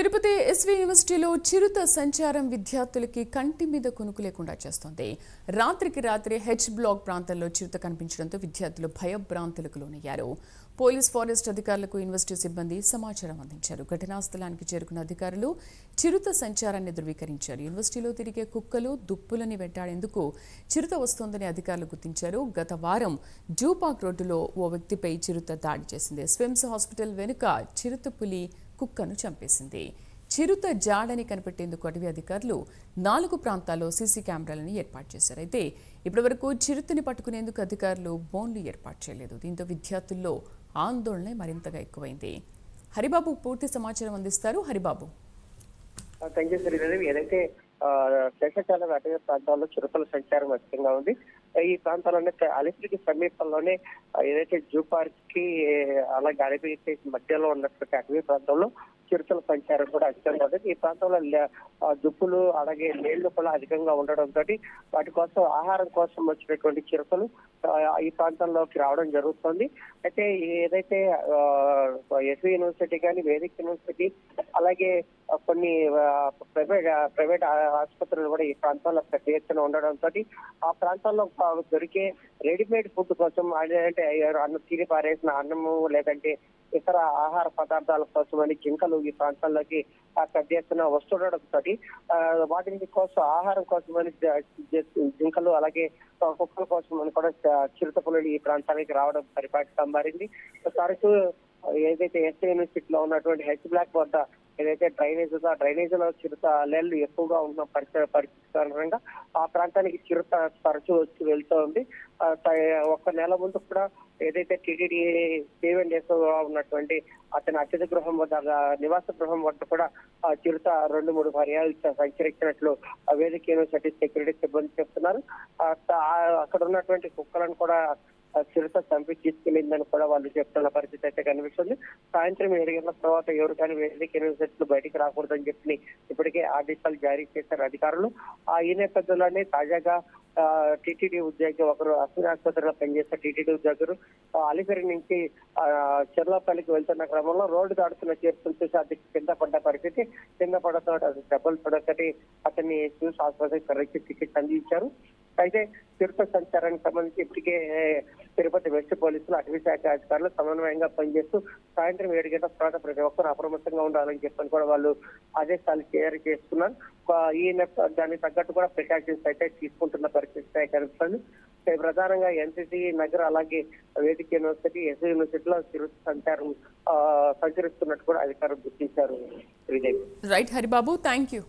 Tirupati SV యూనివర్సిటీలో చిరుత సంచారం విద్యార్థులకి కంటి మీద కొనుకు లేకుండా చేస్తోంది. రాత్రికి రాత్రి హెచ్ బ్లాక్ ప్రాంతంలో చిరుత కనిపించడంతో విద్యార్థులు భయభ్రాంతులకు లోనయ్యారు. పోలీస్ ఫారెస్ట్ అధికారులకు యూనివర్సిటీ సిబ్బంది సమాచారం అందించారు. ఘటనా స్థలానికి చేరుకున్న అధికారులు చిరుత సంచారాన్ని ధృవీకరించారు. యూనివర్సిటీలో తిరిగే కుక్కలు దుప్పులని వెంటాడేందుకు చిరుత వస్తోందని అధికారులు గుర్తించారు. గత వారం జూపాక్ రోడ్డులో ఓ వ్యక్తిపై చిరుత దాడి చేసింది. స్విమ్స్ హాస్పిటల్ వెనుక చిరుత పులి కుక్కను చంపేసింది. చిరుత జాడని కనిపెట్టేందుకు అటవీ అధికారులు నాలుగు ప్రాంతాల్లో సీసీ కెమెరాలను ఏర్పాటు చేశారు. అయితే ఇప్పటివరకు చిరుతని పట్టుకునేందుకు అధికారులు బోన్లు ఏర్పాటు చేయలేదు. దీంతో విద్యార్థుల్లో ఆందోళన మరింతగా ఎక్కువైంది. హరిబాబు పూర్తి సమాచారం అందిస్తారు. హరిబాబు. థ్యాంక్ యూ ఏదైతే ఆ, అటవీ ప్రాంతాల్లో చిరుతల సంచారం అధికంగా ఉంది. ఈ ప్రాంతాల్లోనే అలిపిరికి సమీపంలోనే ఏదైతే జూ పార్క్కి అలాగే అలిపిరికి మధ్యలో ఉన్నటువంటి అటవీ ప్రాంతంలో చిరుతల సంచారం కూడా అధికంగా ఉంటుంది ఈ ప్రాంతంలో దుప్పులు అలాగే నీళ్ళు కూడా అధికంగా ఉండడంతో వాటి కోసం ఆహారం కోసం వచ్చినటువంటి చిరుతలు ఈ ప్రాంతంలోకి రావడం జరుగుతుంది. అయితే ఏదైతే ఎస్వి యూనివర్సిటీ కానీ వేదిక యూనివర్సిటీ అలాగే కొన్ని ప్రైవేట్ ప్రైవేట్ ఆసుపత్రులు కూడా ఈ ప్రాంతాల్లో పెద్ద ఎత్తున ఉండడంతో ఆ ప్రాంతాల్లో దొరికే రెడీమేడ్ ఫుడ్ కోసం అంటే అన్నం తిని పారేసిన అన్నము లేదంటే ఇతర ఆహార పదార్థాల కోసం అని జింకలు ఈ ప్రాంతాల్లోకి పెద్ద ఎత్తున వస్తుండడంతో వాటి కోసం ఆహారం కోసమని అని జింకలు అలాగే కుక్కల కోసం అని కూడా చ- చిరుత పులులు ఈ ప్రాంతానికి రావడం పరిపాటిగా మారింది. తరచూ ఏదైతే ఎస్ఏ యూనివర్సిటీలో ఉన్నటువంటి హెచ్ బ్లాక్ వద్ద ఏదైతే డ్రైనేజ్ ఉందో ఆ డ్రైనేజ్లో చిరుత అల్లెళ్ళు ఎక్కువగా ఉన్న పరిస్థితి పరిస్థితి కారణంగా ఆ ప్రాంతానికి చిరుత తరచూ వచ్చి వెళ్తూ ఉంది. ఒక ఒక్క నెల ముందు కూడా ఏదైతే టీటీడీ సేవెన్ డేస్ ఉన్నటువంటి అతని అతిథి గృహం వద్ద నివాస గృహం వద్ద కూడా ఆ చిరుత రెండు మూడు పర్యాలు సంచరించినట్లు ఆ వేదిక సెక్యూరిటీ సిబ్బంది చెప్తున్నారు. అక్కడ ఉన్నటువంటి కుక్కలను కూడా చిరుత చంపి తీసుకెళ్ళిందని కూడా వాళ్ళు చెప్తున్న పరిస్థితి అయితే కనిపిస్తుంది. సాయంత్రం ఏడు గంటల తర్వాత ఎవరు కానీ వేదిక యూనివర్సిటీలు బయటికి రాకూడదని చెప్పి ఇప్పటికే ఆదేశాలు జారీ చేశారు అధికారులు. ఆ ఈ నేపథ్యంలోనే తాజాగా టీటీడీ ఉద్యోగి ఒకరు అశ్విని ఆసుపత్రిలో పనిచేసే టీటీడీ ఉద్యోగులు అలిపిరి నుంచి చెర్లపల్లికి వెళ్తున్న క్రమంలో రోడ్డు దాడుతున్న చేరుకుని చూసి అది కింద పడ్డ పరిస్థితి. కింద పడతో అది దెబ్బలు పడొకటి అతన్ని చూసి ఆసుపత్రికి తరలించి చికిత్స అందించారు. అయితే తిరుపతి సంచారానికి సంబంధించి ఇప్పటికే తిరుపతి వెస్ట్ పోలీసులు అటవీ శాఖ అధికారులు సమన్వయంగా పనిచేస్తూ సాయంత్రం ఏడు గంటల తర్వాత ప్రతి ఒక్కరు అప్రమత్తంగా ఉండాలని చెప్పని కూడా వాళ్ళు ఆదేశాలు జారీ చేస్తున్నారు. ఈ దానికి తగ్గట్టు కూడా ప్రికాషన్స్ అయితే తీసుకుంటున్న పరిస్థితి కనిపిస్తుంది. ప్రధానంగా ఎన్సిసి నగర్ అలాగే వేదిక యూనివర్సిటీ ఎస్ యూనివర్సిటీలో తిరుపతి సంచారం సంచరిస్తున్నట్టు కూడా అధికారులు గుర్తించారు. Sridevi. Right Haribabu thank you.